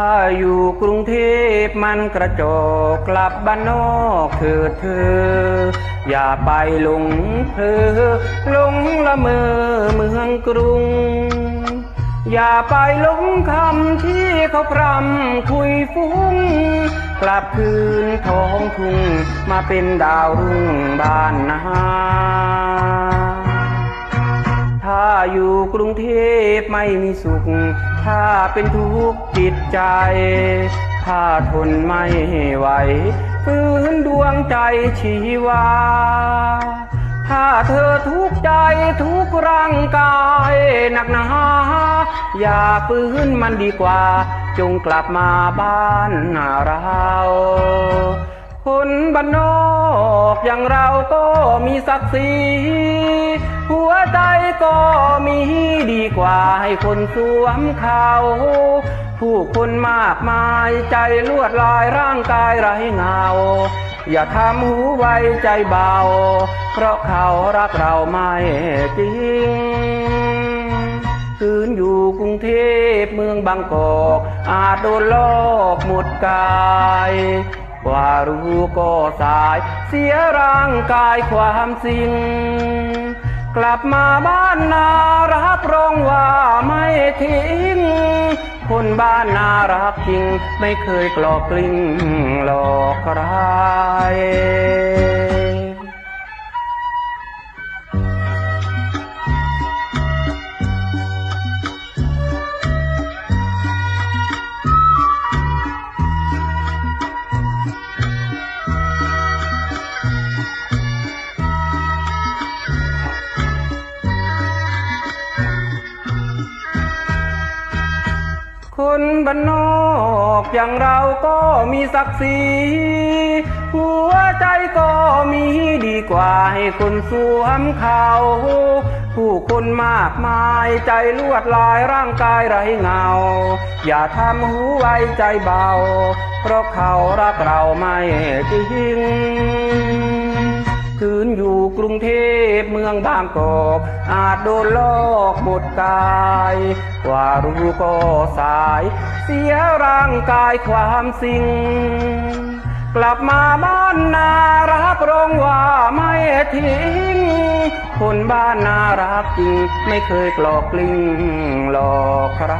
าอยู่กรุงเทพมันกระจกกลับบ้านนอกเถิดเธอ อย่าไปหลงเพลอหลงละเมอเมืองกรุง อย่าไปหลงคำที่เขาพรำคุยฟุ้ง กลับคืนท้องทุ่งมาเป็นดาวรุ่งบ้านนา กรุงเทพไม่มีสุข ถ้าเป็นทุกข์จิตใจ ถ้าทนไม่ไหวฟื้นดวงใจชีวา ถ้าเธอทุกข์ใจทุกข์ร่างกายหนักหนาอย่าฟื้นมันดีกว่า จงกลับมาบ้านเราคนบ้านนอก อกอย่างเราก็มีศักดิ์ศรีหัวใจก็มีดีกว่าให้คนสวมเขาผู้คนมากมายใจลวดลายร่างกายไร้เงา อย่าทำหูไวใจเบา เพราะเขารักเราไม่จริงคืนอยู่กรุงเทพเมืองบางกอก อาจโดนลอกหมดกาย กว่ารู้ก็สาย เสียร่างกายความสิ้นกลับมาบ้านนารับรองว่าไม่ทิ้ง คนบ้านนารักจริง ไม่เคยกลอกกลิ้งหลอกใคร คนบ้านนอกอย่างเราก็มีศักดิ์ศรีหัวใจก็มีดีกว่าให้คนสวมเขาผู้คนมากมายใจลวดลายร่างกายไรเงา อย่าทำหูไวใจเบา เพราะเขารักเราไม่จริงคืนอยู่กรุงเทพ พเมืองบางกอกอาจโดนลอกหมดกาย กว่ารู้ก็สาย เสียร่างกายความสิ่ง กลับมาบ้านนารับรองว่าไม่ทิ้ง คนบ้านนารักจริง ไม่เคยกลอกกลิ้งหลอกใคร